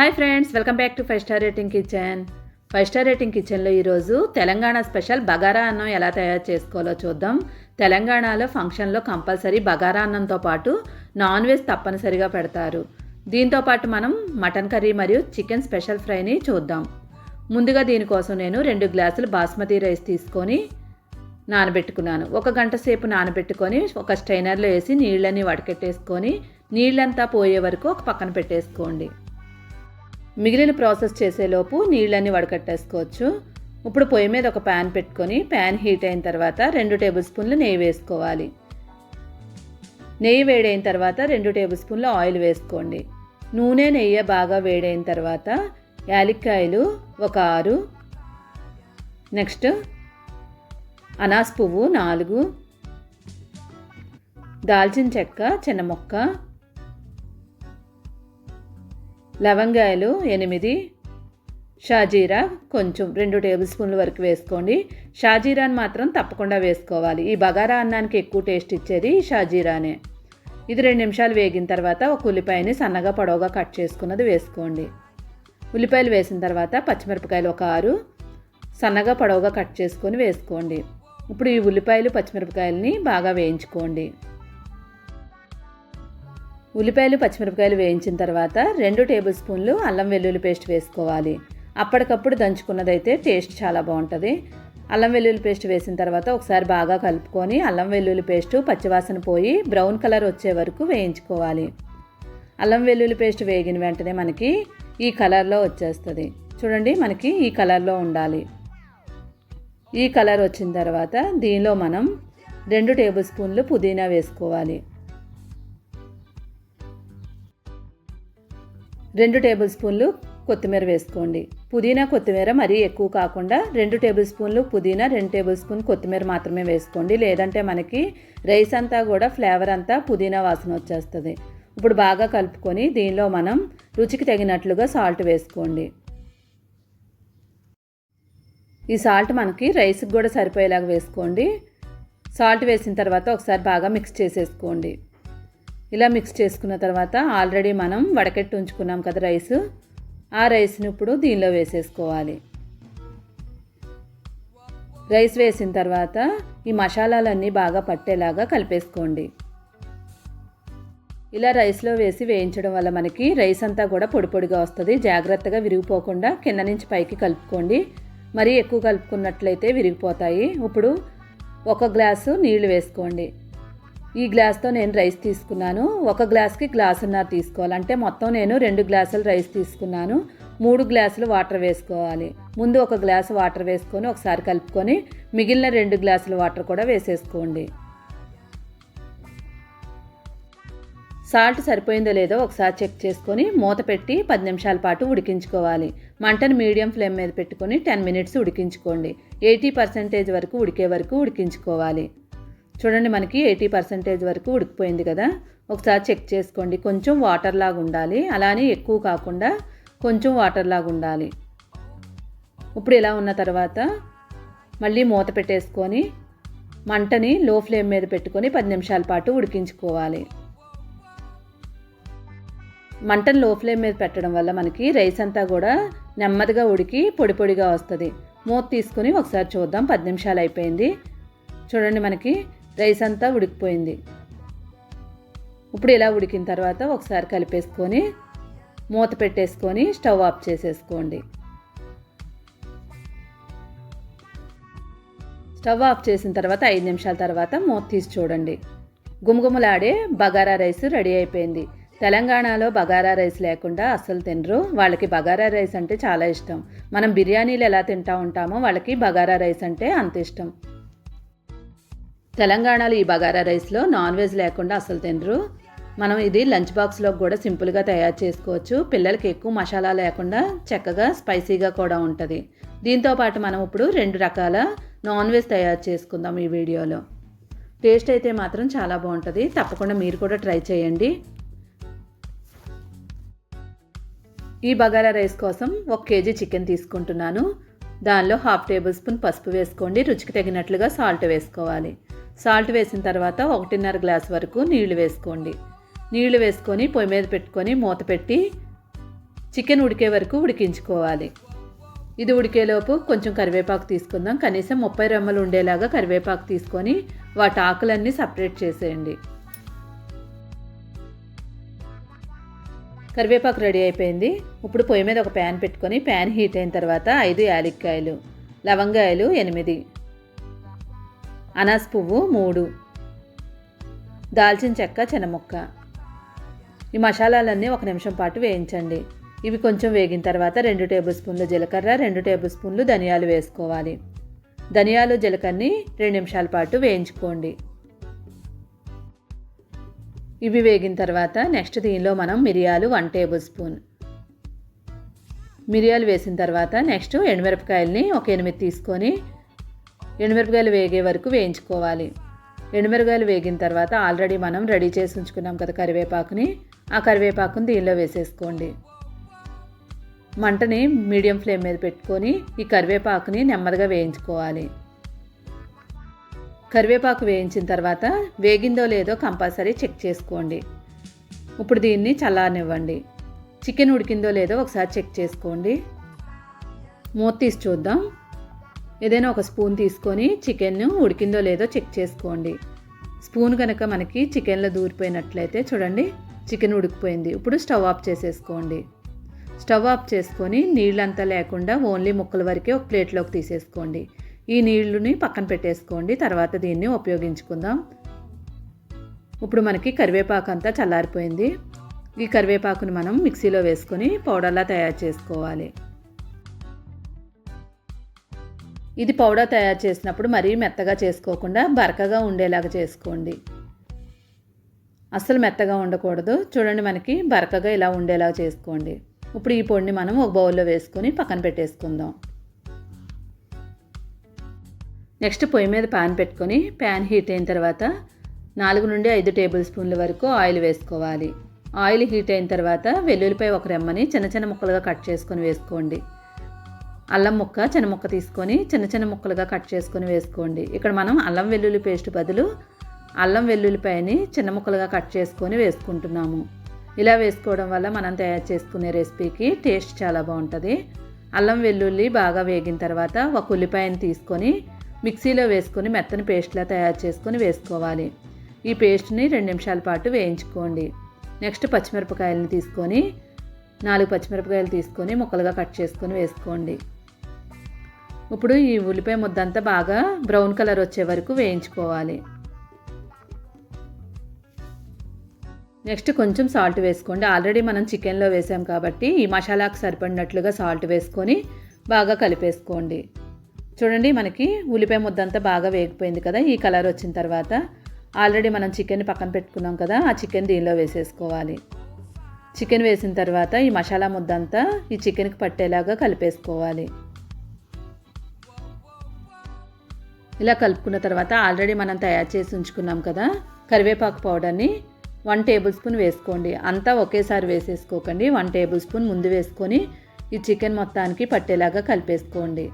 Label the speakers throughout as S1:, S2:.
S1: Hi friends welcome back to five star rating kitchen. Five star rating కిచెన్లో ఈరోజు Telangana special bagara అన్నం ఎలా తయారు చేసుకోవాలో చూద్దాం. తెలంగాణలో ఫంక్షన్లో కంపల్సరీ బగారా అన్నంతో పాటు నాన్ వెజ్ తప్పనిసరిగా పెడతారు. దీంతో పాటు మనం మటన్ కర్రీ మరియు చికెన్ స్పెషల్ ఫ్రైని చూద్దాం. ముందుగా దీనికోసం నేను రెండు గ్లాసులు బాస్మతి రైస్ తీసుకొని నానబెట్టుకున్నాను. ఒక గంట సేపు నానబెట్టుకొని ఒక స్ట్రైనర్లో వేసి నీళ్ళని వడకెట్టేసుకొని నీళ్ళంతా పోయే వరకు ఒక పక్కన పెట్టేసుకోండి. మిగిలిన ప్రాసెస్ చేసేలోపు నీళ్ళని వడకట్టేసుకోవచ్చు. ఇప్పుడు పొయ్యి మీద ఒక ప్యాన్ పెట్టుకొని ప్యాన్ హీట్ అయిన తర్వాత రెండు టేబుల్ స్పూన్లు నెయ్యి వేసుకోవాలి. నెయ్యి వేడైన తర్వాత రెండు టేబుల్ స్పూన్లు ఆయిల్ వేసుకోండి. నూనె నెయ్యి బాగా వేడైన తర్వాత యాలక్కాయలు ఒక ఆరు. నెక్స్ట్ అనాస్ పువ్వు నాలుగు. దాల్చిన చెక్క చిన్న మొక్క లవంగాయలు ఎనిమిది షాజీరా కొంచెం రెండు టేబుల్ స్పూన్ల వరకు వేసుకోండి. షాజీరాని మాత్రం తప్పకుండా వేసుకోవాలి. ఈ బగారా అన్నానికి ఎక్కువ టేస్ట్ ఇచ్చేది ఈ షాజీరానే. ఇది రెండు నిమిషాలు వేగిన తర్వాత ఒక ఉల్లిపాయని సన్నగా పొడవుగా కట్ చేసుకున్నది వేసుకోండి. ఉల్లిపాయలు వేసిన తర్వాత పచ్చిమిరపకాయలు ఒక ఆరు సన్నగా పొడవుగా కట్ చేసుకొని వేసుకోండి. ఇప్పుడు ఈ ఉల్లిపాయలు పచ్చిమిరపకాయలని బాగా వేయించుకోండి. ఉల్లిపాయలు పచ్చిమిరపకాయలు వేయించిన తర్వాత రెండు టేబుల్ స్పూన్లు అల్లం వెల్లుల్లి పేస్ట్ వేసుకోవాలి. అప్పటికప్పుడు దంచుకున్నదైతే టేస్ట్ చాలా బాగుంటుంది. అల్లం వెల్లుల్లి పేస్ట్ వేసిన తర్వాత ఒకసారి బాగా కలుపుకొని అల్లం వెల్లుల్లి పేస్ట్ పచ్చివాసన పోయి బ్రౌన్ కలర్ వచ్చే వరకు వేయించుకోవాలి. అల్లం వెల్లుల్లి పేస్ట్ వేగిన వెంటనే మనకి ఈ కలర్లో వచ్చేస్తుంది. చూడండి మనకి ఈ కలర్లో ఉండాలి. ఈ కలర్ వచ్చిన తర్వాత దీనిలో మనం రెండు టేబుల్ స్పూన్లు పుదీనా వేసుకోవాలి. రెండు టేబుల్ స్పూన్లు కొత్తిమీర వేసుకోండి. పుదీనా కొత్తిమీర మరీ ఎక్కువ కాకుండా రెండు టేబుల్ స్పూన్లు పుదీనా రెండు టేబుల్ స్పూన్ కొత్తిమీర మాత్రమే వేసుకోండి. లేదంటే మనకి రైస్ అంతా కూడా ఫ్లేవర్ అంతా పుదీనా వాసన వచ్చేస్తుంది. ఇప్పుడు బాగా కలుపుకొని దీనిలో మనం రుచికి తగినట్లుగా సాల్ట్ వేసుకోండి. ఈ సాల్ట్ మనకి రైస్కి కూడా సరిపోయేలాగా వేసుకోండి. సాల్ట్ వేసిన తర్వాత ఒకసారి బాగా మిక్స్ చేసేసుకోండి. ఇలా మిక్స్ చేసుకున్న తర్వాత ఆల్రెడీ మనం వడకట్టి ఉంచుకున్నాం కదా రైస్. ఆ రైస్ని ఇప్పుడు దీనిలో వేసేసుకోవాలి. రైస్ వేసిన తర్వాత ఈ మసాలాలన్నీ బాగా పట్టేలాగా కలిపేసుకోండి. ఇలా రైస్లో వేసి వేయించడం వల్ల మనకి రైస్ అంతా కూడా పొడి పొడిగా వస్తుంది. జాగ్రత్తగా విరిగిపోకుండా కింద నుంచి పైకి కలుపుకోండి. మరీ ఎక్కువ కలుపుకున్నట్లయితే విరిగిపోతాయి. ఇప్పుడు ఒక గ్లాసు నీళ్ళు వేసుకోండి. ఈ గ్లాస్తో నేను రైస్ తీసుకున్నాను. ఒక గ్లాస్కి గ్లాసున్నర తీసుకోవాలి. అంటే మొత్తం నేను రెండు గ్లాసులు రైస్ తీసుకున్నాను. మూడు గ్లాసులు వాటర్ వేసుకోవాలి. ముందు ఒక గ్లాసు వాటర్ వేసుకొని ఒకసారి కలుపుకొని మిగిలిన రెండు గ్లాసుల వాటర్ కూడా వేసేసుకోండి. సాల్ట్ సరిపోయిందో లేదో ఒకసారి చెక్ చేసుకొని మూత పెట్టి పది నిమిషాల పాటు ఉడికించుకోవాలి. మంటను మీడియం ఫ్లేమ్ మీద పెట్టుకొని టెన్ మినిట్స్ ఉడికించుకోండి. ఎయిటీ పర్సెంటేజ్ వరకు ఉడికే వరకు ఉడికించుకోవాలి. చూడండి మనకి ఎయిటీ పర్సెంటేజ్ వరకు ఉడికిపోయింది కదా. ఒకసారి చెక్ చేసుకోండి. కొంచెం వాటర్ లాగా ఉండాలి. అలానే ఎక్కువ కాకుండా కొంచెం వాటర్ లాగా ఉండాలి. ఇప్పుడు ఇలా ఉన్న తర్వాత మళ్ళీ మూత పెట్టేసుకొని మంటని లో ఫ్లేమ్ మీద పెట్టుకొని పది నిమిషాల పాటు ఉడికించుకోవాలి. మంటను లో ఫ్లేమ్ మీద పెట్టడం వల్ల మనకి రైస్ అంతా కూడా నెమ్మదిగా ఉడికి పొడి పొడిగా వస్తుంది. మూత తీసుకొని ఒకసారి చూద్దాం. పది నిమిషాలు అయిపోయింది. చూడండి మనకి రైస్ అంతా ఉడికిపోయింది. ఇప్పుడు ఇలా ఉడికిన తర్వాత ఒకసారి కలిపేసుకొని మూత పెట్టేసుకొని స్టవ్ ఆఫ్ చేసేసుకోండి. స్టవ్ ఆఫ్ చేసిన తర్వాత ఐదు నిమిషాల తర్వాత మూత తీసి చూడండి. గుమగుమలాడే బగారా రైస్ రెడీ అయిపోయింది. తెలంగాణలో బగారా రైస్ లేకుండా అస్సలు తినరు. వాళ్ళకి బగారా రైస్ అంటే చాలా ఇష్టం. మనం బిర్యానీలు ఎలా తింటా ఉంటామో వాళ్ళకి బగారా రైస్ అంటే అంత ఇష్టం. తెలంగాణలో ఈ బగారా రైస్లో నాన్ వెజ్ లేకుండా అసలు తినరు. మనం ఇది లంచ్ బాక్స్లో కూడా సింపుల్గా తయారు చేసుకోవచ్చు. పిల్లలకి ఎక్కువ మసాలా లేకుండా చక్కగా స్పైసీగా కూడా ఉంటుంది. దీంతో పాటు మనం ఇప్పుడు రెండు రకాల నాన్ వెజ్ తయారు చేసుకుందాం ఈ వీడియోలో. టేస్ట్ అయితే మాత్రం చాలా బాగుంటుంది. తప్పకుండా మీరు కూడా ట్రై చేయండి. ఈ బగారా రైస్ కోసం ఒక కేజీ చికెన్ తీసుకుంటున్నాను. దానిలో హాఫ్ టేబుల్ స్పూన్ పసుపు వేసుకోండి. రుచికి తగినట్లుగా సాల్ట్ వేసుకోవాలి. సాల్ట్ వేసిన తర్వాత ఒకటిన్నర గ్లాస్ వరకు నీళ్ళు వేసుకోండి. నీళ్ళు వేసుకొని పొయ్యి మీద పెట్టుకొని మూత పెట్టి చికెన్ ఉడికే వరకు ఉడికించుకోవాలి. ఇది ఉడికేలోపు కొంచెం కరివేపాకు తీసుకుందాం. కనీసం ముప్పై రెమ్మలు ఉండేలాగా కరివేపాకు తీసుకొని వాటి ఆకులన్నీ సపరేట్ చేసేయండి. కరివేపాకు రెడీ అయిపోయింది. ఇప్పుడు పొయ్యి మీద ఒక ప్యాన్ పెట్టుకొని ప్యాన్ హీట్ అయిన తర్వాత ఐదు యాలక్కాయలు లవంగాయలు ఎనిమిది అనాస్ పువ్వు మూడు. దాల్చిన చెక్క చెనముక్క. ఈ మసాలాలన్నీ ఒక నిమిషం పాటు వేయించండి. ఇవి కొంచెం వేగిన తర్వాత రెండు టేబుల్ స్పూన్లు జీలకర్ర రెండు టేబుల్ స్పూన్లు ధనియాలు వేసుకోవాలి. ధనియాలు జీలకర్రని రెండు నిమిషాల పాటు వేయించుకోండి. ఇవి వేగిన తర్వాత నెక్స్ట్ దీనిలో మనం మిరియాలు వన్ టేబుల్ స్పూన్. మిరియాలు వేసిన తర్వాత నెక్స్ట్ ఎండుమిరపకాయలని ఒక ఎనిమిది తీసుకొని ఎండుమిరపకాయలు వేగే వరకు వేయించుకోవాలి. ఎండుమిరపకాయలు వేగిన తర్వాత ఆల్రెడీ మనం రెడీ చేసి ఉంచుకున్నాం కదా కరివేపాకుని. ఆ కరివేపాకుని దీనిలో వేసేసుకోండి. మంటని మీడియం ఫ్లేమ్ మీద పెట్టుకొని ఈ కరివేపాకుని నెమ్మదిగా వేయించుకోవాలి. కరివేపాకు వేయించిన తర్వాత వేగిందో లేదో కంపల్సరీ చెక్ చేసుకోండి. ఇప్పుడు దీన్ని చల్లారనివ్వండి. చికెన్ ఉడికిందో లేదో ఒకసారి చెక్ చేసుకోండి. మూత తీసి చూద్దాం. ఏదైనా ఒక స్పూన్ తీసుకొని చికెన్ ఉడికిందో లేదో చెక్ చేసుకోండి. స్పూన్ కనుక మనకి చికెన్లో దూరిపోయినట్లయితే చూడండి చికెన్ ఉడికిపోయింది. ఇప్పుడు స్టవ్ ఆఫ్ చేసేసుకోండి. స్టవ్ ఆఫ్ చేసుకొని నీళ్ళంతా లేకుండా ఓన్లీ ముక్కల వరకే ఒక ప్లేట్లోకి తీసేసుకోండి. ఈ నీళ్ళని పక్కన పెట్టేసుకోండి తర్వాత దీన్ని ఉపయోగించుకుందాం. ఇప్పుడు మనకి కరివేపాకు అంతా చల్లారిపోయింది. ఈ కరివేపాకుని మనం మిక్సీలో వేసుకొని పౌడర్లా తయారు చేసుకోవాలి. ఇది పౌడర్ తయారు చేసినప్పుడు మరీ మెత్తగా చేసుకోకుండా బరకగా ఉండేలాగా చేసుకోండి. అస్సలు మెత్తగా ఉండకూడదు. చూడండి మనకి బరకగా ఇలా ఉండేలా చేసుకోండి. ఇప్పుడు ఈ పొడిని మనం ఒక బౌల్లో వేసుకొని పక్కన పెట్టేసుకుందాం. నెక్స్ట్ పొయ్యి మీద ప్యాన్ పెట్టుకొని ప్యాన్ హీట్ అయిన తర్వాత నాలుగు నుండి ఐదు టేబుల్ స్పూన్ల వరకు ఆయిల్ వేసుకోవాలి. ఆయిల్ హీట్ అయిన తర్వాత వెల్లుల్లిపై ఒక రెమ్మని చిన్న చిన్న ముక్కలుగా కట్ చేసుకొని వేసుకోండి. అల్లం ముక్క చిన్న ముక్క తీసుకొని చిన్న చిన్న ముక్కలుగా కట్ చేసుకొని వేసుకోండి. ఇక్కడ మనం అల్లం వెల్లుల్లి పేస్ట్ బదులు అల్లం వెల్లుల్లిపాయని చిన్న ముక్కలుగా కట్ చేసుకొని వేసుకుంటున్నాము. ఇలా వేసుకోవడం వల్ల మనం తయారు చేసుకునే రెసిపీకి టేస్ట్ చాలా బాగుంటుంది. అల్లం వెల్లుల్లి బాగా వేగిన తర్వాత ఒక ఉల్లిపాయని తీసుకొని మిక్సీలో వేసుకొని మెత్తని పేస్ట్లా తయారు చేసుకొని వేసుకోవాలి. ఈ పేస్ట్ని రెండు నిమిషాల పాటు వేయించుకోండి. నెక్స్ట్ పచ్చిమిరపకాయలని తీసుకొని నాలుగు పచ్చిమిరపకాయలు తీసుకొని ముక్కలుగా కట్ చేసుకొని వేసుకోండి. ఇప్పుడు ఈ ఉల్లిపాయ ముద్దంతా బాగా బ్రౌన్ కలర్ వచ్చే వరకు వేయించుకోవాలి. నెక్స్ట్ కొంచెం సాల్ట్ వేసుకోండి. ఆల్రెడీ మనం చికెన్లో వేసాం కాబట్టి ఈ మసాలాకు సరిపడినట్లుగా సాల్ట్ వేసుకొని బాగా కలిపేసుకోండి. చూడండి మనకి ఉల్లిపాయ ముద్దంతా బాగా వేగిపోయింది కదా ఈ కలర్ వచ్చిన తర్వాత. ఆల్రెడీ మనం చికెన్ పక్కన పెట్టుకున్నాం కదా ఆ చికెన్ దీనిలో వేసేసుకోవాలి. చికెన్ వేసిన తర్వాత ఈ మసాలా ముద్దంతా ఈ చికెన్కి పట్టేలాగా కలిపేసుకోవాలి. ఇలా కలుపుకున్న తర్వాత ఆల్రెడీ మనం తయారు చేసి ఉంచుకున్నాం కదా కరివేపాకు పౌడర్ని వన్ టేబుల్ స్పూన్ వేసుకోండి. అంతా ఒకేసారి వేసేసుకోకండి. వన్ టేబుల్ స్పూన్ ముందు వేసుకొని ఈ చికెన్ మొత్తానికి పట్టేలాగా కలిపేసుకోండి.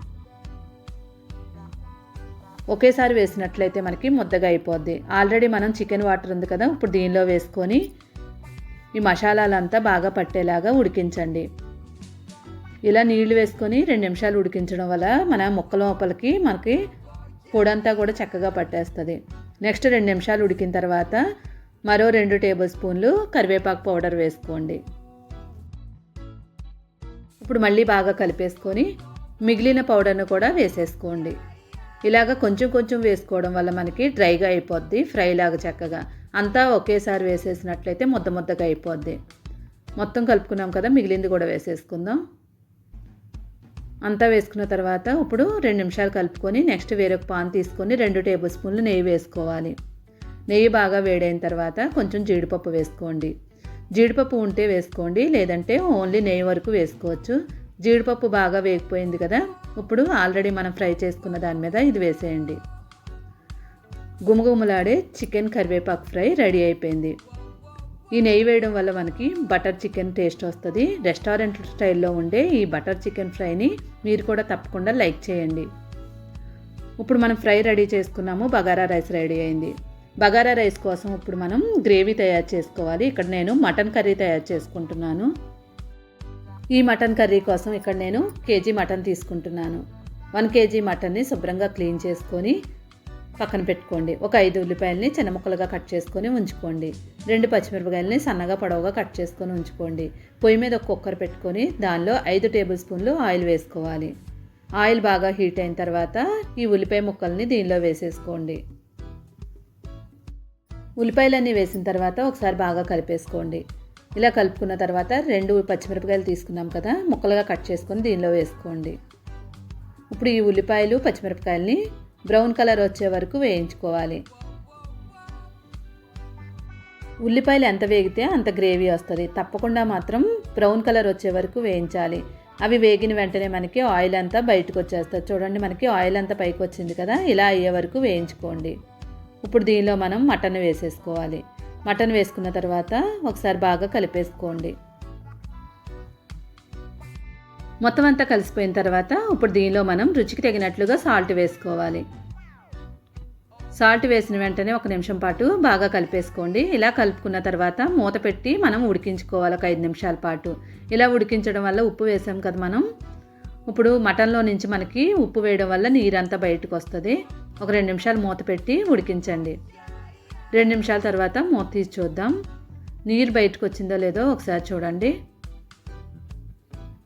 S1: ఒకేసారి వేసినట్లయితే మనకి ముద్దగా అయిపోద్ది. ఆల్రెడీ మనం చికెన్ వాటర్ ఉంది కదా ఇప్పుడు దీనిలో వేసుకొని ఈ మసాలాలంతా బాగా పట్టేలాగా ఉడికించండి. ఇలా నీళ్ళు వేసుకొని రెండు నిమిషాలు ఉడికించడం వల్ల మన ముక్క లోపలికి మనకి పొడంతా కూడా చక్కగా పట్టేస్తుంది. నెక్స్ట్ రెండు నిమిషాలు ఉడికిన తర్వాత మరో రెండు టేబుల్ స్పూన్లు కరివేపాకు పౌడర్ వేసుకోండి. ఇప్పుడు మళ్ళీ బాగా కలిపేసుకొని మిగిలిన పౌడర్ను కూడా వేసేసుకోండి. ఇలాగ కొంచెం కొంచెం వేసుకోవడం వల్ల మనకి డ్రైగా అయిపోద్ది ఫ్రై లాగా చక్కగా. అంతా ఒకేసారి వేసేసినట్లయితే ముద్ద ముద్దగా అయిపోద్ది. మొత్తం కలుపుకున్నాం కదా మిగిలింది కూడా వేసేసుకుందాం. అంతా వేసుకున్న తర్వాత ఇప్పుడు రెండు నిమిషాలు కలుపుకొని నెక్స్ట్ వేరొక పాన్ తీసుకొని రెండు టేబుల్ స్పూన్లు నెయ్యి వేసుకోవాలి. నెయ్యి బాగా వేడైన తర్వాత కొంచెం జీడిపప్పు వేసుకోండి. జీడిపప్పు ఉంటే వేసుకోండి లేదంటే ఓన్లీ నెయ్యి వరకు వేసుకోవచ్చు. జీడిపప్పు బాగా వేగిపోయింది కదా ఇప్పుడు ఆల్రెడీ మనం ఫ్రై చేసుకున్న దాని మీద ఇది వేసేయండి. గుమగుమలాడే చికెన్ కరివేపాకు ఫ్రై రెడీ అయిపోయింది. ఈ నెయ్యి వేయడం వల్ల మనకి బటర్ చికెన్ టేస్ట్ వస్తుంది. రెస్టారెంట్ స్టైల్లో ఉండే ఈ బటర్ చికెన్ ఫ్రైని మీరు కూడా తప్పకుండా లైక్ చేయండి. ఇప్పుడు మనం ఫ్రై రెడీ చేసుకున్నాము. బగారా రైస్ రెడీ అయింది. బగారా రైస్ కోసం ఇప్పుడు మనం గ్రేవీ తయారు చేసుకోవాలి. ఇక్కడ నేను మటన్ కర్రీ తయారు చేసుకుంటున్నాను. ఈ మటన్ కర్రీ కోసం ఇక్కడ నేను కేజీ మటన్ తీసుకుంటున్నాను. వన్ కేజీ మటన్ని శుభ్రంగా క్లీన్ చేసుకొని పక్కన పెట్టుకోండి. ఒక ఐదు ఉల్లిపాయలని చిన్న ముక్కలుగా కట్ చేసుకొని ఉంచుకోండి. రెండు పచ్చిమిరపకాయలని సన్నగా పొడవుగా కట్ చేసుకొని ఉంచుకోండి. పొయ్యి మీద ఒక కుక్కర్ పెట్టుకొని దానిలో ఐదు టేబుల్ స్పూన్లు ఆయిల్ వేసుకోవాలి. ఆయిల్ బాగా హీట్ అయిన తర్వాత ఈ ఉల్లిపాయ ముక్కల్ని దీనిలో వేసేసుకోండి. ఉల్లిపాయలన్నీ వేసిన తర్వాత ఒకసారి బాగా కలిపేసుకోండి. ఇలా కలుపుకున్న తర్వాత రెండు పచ్చిమిరపకాయలు తీసుకున్నాం కదా ముక్కలుగా కట్ చేసుకొని దీనిలో వేసుకోండి. ఇప్పుడు ఈ ఉల్లిపాయలు పచ్చిమిరపకాయలని బ్రౌన్ కలర్ వచ్చే వరకు వేయించుకోవాలి. ఉల్లిపాయలు ఎంత వేగితే అంత గ్రేవీ వస్తుంది. తప్పకుండా మాత్రం బ్రౌన్ కలర్ వచ్చే వరకు వేయించాలి. అవి వేగిన వెంటనే మనకి ఆయిల్ అంతా బయటకు వచ్చేస్తుంది. చూడండి మనకి ఆయిల్ అంతా పైకి వచ్చింది కదా ఇలా అయ్యే వరకు వేయించుకోండి. ఇప్పుడు దీనిలో మనం మటన్ వేసేసుకోవాలి. మటన్ వేసుకున్న తర్వాత ఒకసారి బాగా కలిపేసుకోండి. మొత్తం అంతా కలిసిపోయిన తర్వాత ఇప్పుడు దీనిలో మనం రుచికి తగినట్లుగా సాల్ట్ వేసుకోవాలి. సాల్ట్ వేసిన వెంటనే ఒక నిమిషం పాటు బాగా కలిపేసుకోండి. ఇలా కలుపుకున్న తర్వాత మూత పెట్టి మనం ఉడికించుకోవాలి ఒక ఐదు నిమిషాల పాటు. ఇలా ఉడికించడం వల్ల ఉప్పు వేసాం కదా మనం. ఇప్పుడు మటన్లో నుంచి మనకి ఉప్పు వేయడం వల్ల నీరంతా బయటకు వస్తుంది. ఒక రెండు నిమిషాలు మూత పెట్టి ఉడికించండి. రెండు నిమిషాల తర్వాత మూత తీసి చూద్దాం. నీరు బయటకు వచ్చిందో లేదో ఒకసారి చూడండి.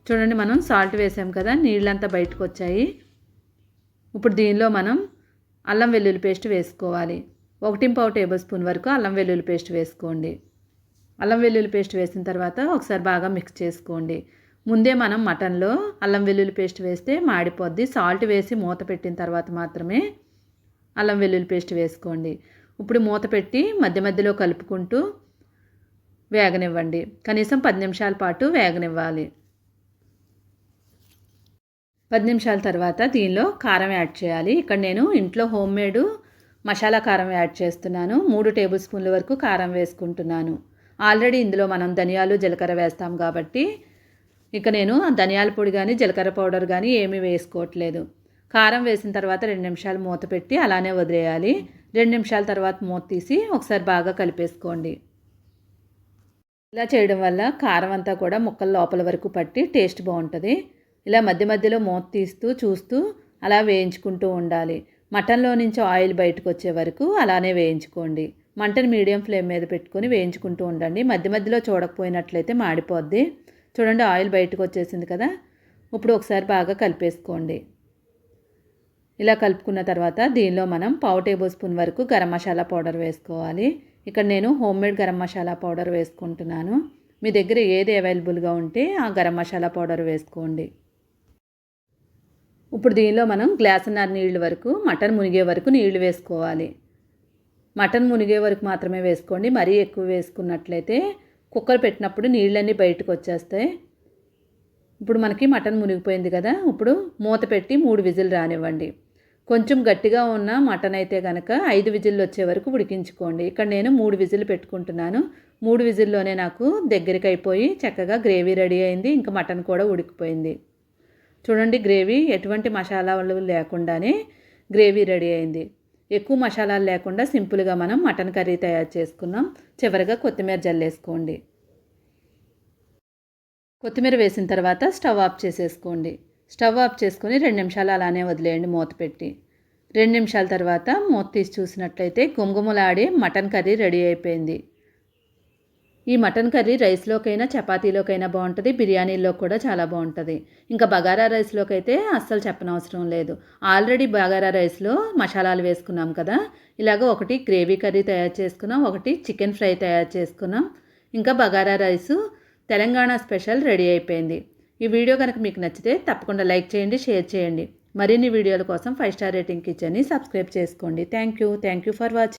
S1: చూడండి మనం సాల్ట్ వేసాం కదా నీళ్ళంతా బయటకు వచ్చాయి ఇప్పుడు దీనిలో మనం అల్లం వెల్లుల్లి పేస్ట్ వేసుకోవాలి. ఒకటి పావు టేబుల్ స్పూన్ వరకు అల్లం వెల్లుల్లి పేస్ట్ వేసుకోండి. అల్లం వెల్లుల్లి పేస్ట్ వేసిన తర్వాత ఒకసారి బాగా మిక్స్ చేసుకోండి. ముందే మనం మటన్లో అల్లం వెల్లుల్లి పేస్ట్ వేస్తే మాడిపోద్ది. సాల్ట్ వేసి మూత పెట్టిన తర్వాత మాత్రమే అల్లం వెల్లుల్లి పేస్ట్ వేసుకోండి. ఇప్పుడు మూత పెట్టి మధ్య మధ్యలో కలుపుకుంటూ వేగనివ్వండి. కనీసం పది నిమిషాల పాటు వేగనివ్వాలి. పది నిమిషాల తర్వాత దీనిలో కారం యాడ్ చేయాలి. ఇక్కడ నేను ఇంట్లో హోమ్ మేడ్ మసాలా కారం యాడ్ చేస్తున్నాను. మూడు టేబుల్ స్పూన్ల వరకు కారం వేసుకుంటున్నాను. ఆల్రెడీ ఇందులో మనం ధనియాలు జీలకర్ర వేస్తాం కాబట్టి ఇక నేను ధనియాల పొడి కానీ జీలకర్ర పౌడర్ కానీ ఏమీ వేసుకోవట్లేదు. కారం వేసిన తర్వాత రెండు నిమిషాలు మూత పెట్టి అలానే వదిలేయాలి. రెండు నిమిషాల తర్వాత మూత తీసి ఒకసారి బాగా కలిపేసుకోండి. ఇలా చేయడం వల్ల కారం అంతా కూడా ముక్కల లోపల వరకు పట్టి టేస్ట్ బాగుంటుంది. ఇలా మధ్య మధ్యలో మూత తీస్తూ చూస్తూ అలా వేయించుకుంటూ ఉండాలి. మటన్లో నుంచి ఆయిల్ బయటకు వచ్చే వరకు అలానే వేయించుకోండి. మంటను మీడియం ఫ్లేమ్ మీద పెట్టుకొని వేయించుకుంటూ ఉండండి. మధ్య మధ్యలో చూడకపోయినట్లయితే మాడిపోద్ది. చూడండి ఆయిల్ బయటకు వచ్చేసింది కదా. ఇప్పుడు ఒకసారి బాగా కలిపేసుకోండి. ఇలా కలుపుకున్న తర్వాత దీనిలో మనం పావు టేబుల్ స్పూన్ వరకు గరం మసాలా పౌడర్ వేసుకోవాలి. ఇక్కడ నేను home made garam masala powder వేసుకుంటున్నాను. మీ దగ్గర ఏది అవైలబుల్గా ఉంటే ఆ గరం మసాలా పౌడర్ వేసుకోండి. ఇప్పుడు దీనిలో మనం గ్లాసున్నర నీళ్ళు వరకు మటన్ మునిగే వరకు నీళ్ళు వేసుకోవాలి. మటన్ మునిగే వరకు మాత్రమే వేసుకోండి. మరీ ఎక్కువ వేసుకున్నట్లయితే కుక్కర్ పెట్టినప్పుడు నీళ్ళన్నీ బయటకు వచ్చేస్తాయి. ఇప్పుడు మనకి మటన్ మునిగిపోయింది కదా ఇప్పుడు మూత పెట్టి మూడు విజిల్ రానివ్వండి. కొంచెం గట్టిగా ఉన్న మటన్ అయితే కనుక ఐదు విజిల్లు వచ్చే వరకు ఉడికించుకోండి. ఇక్కడ నేను మూడు విజిల్ పెట్టుకుంటున్నాను. మూడు విజిల్లోనే నాకు దగ్గరికి అయిపోయి చక్కగా గ్రేవీ రెడీ అయింది. ఇంకా మటన్ కూడా ఉడికిపోయింది. చూడండి గ్రేవీ ఎటువంటి మసాలాలు లేకుండానే గ్రేవీ రెడీ అయింది. ఎక్కువ మసాలాలు లేకుండా సింపుల్గా మనం మటన్ కర్రీ తయారు చేసుకున్నాం. చివరిగా కొత్తిమీర జల్లేసుకోండి కొత్తిమీర వేసిన తర్వాత స్టవ్ ఆఫ్ చేసేసుకోండి. స్టవ్ ఆఫ్ చేసుకొని రెండు నిమిషాలు అలానే వదిలేయండి మూత పెట్టి. రెండు నిమిషాల తర్వాత మూత తీసి చూసినట్లయితే గుమగుమలాడే మటన్ కర్రీ రెడీ అయిపోయింది. ఈ మటన్ కర్రీ రైస్లోకైనా చపాతీలోకైనా బాగుంటుంది బిర్యానీలో కూడా చాలా బాగుంటుంది. ఇంకా బగారా రైస్లోకి అయితే అస్సలు చెప్పనవసరం లేదు. ఆల్రెడీ బగారా రైస్లో మసాలాలు వేసుకున్నాం కదా ఇలాగ ఒకటి గ్రేవీ కర్రీ తయారు చేసుకున్నాం ఒకటి చికెన్ ఫ్రై తయారు చేసుకున్నాం. ఇంకా bagara rice Telangana special ready అయిపోయింది. ఈ వీడియో కనుక మీకు నచ్చితే తప్పకుండా లైక్ చేయండి షేర్ చేయండి. మరిన్ని వీడియోల కోసం ఫైవ్ స్టార్ రేటింగ్ కిచెన్ని సబ్స్క్రైబ్ చేసుకోండి. Thank you. Thank you for watching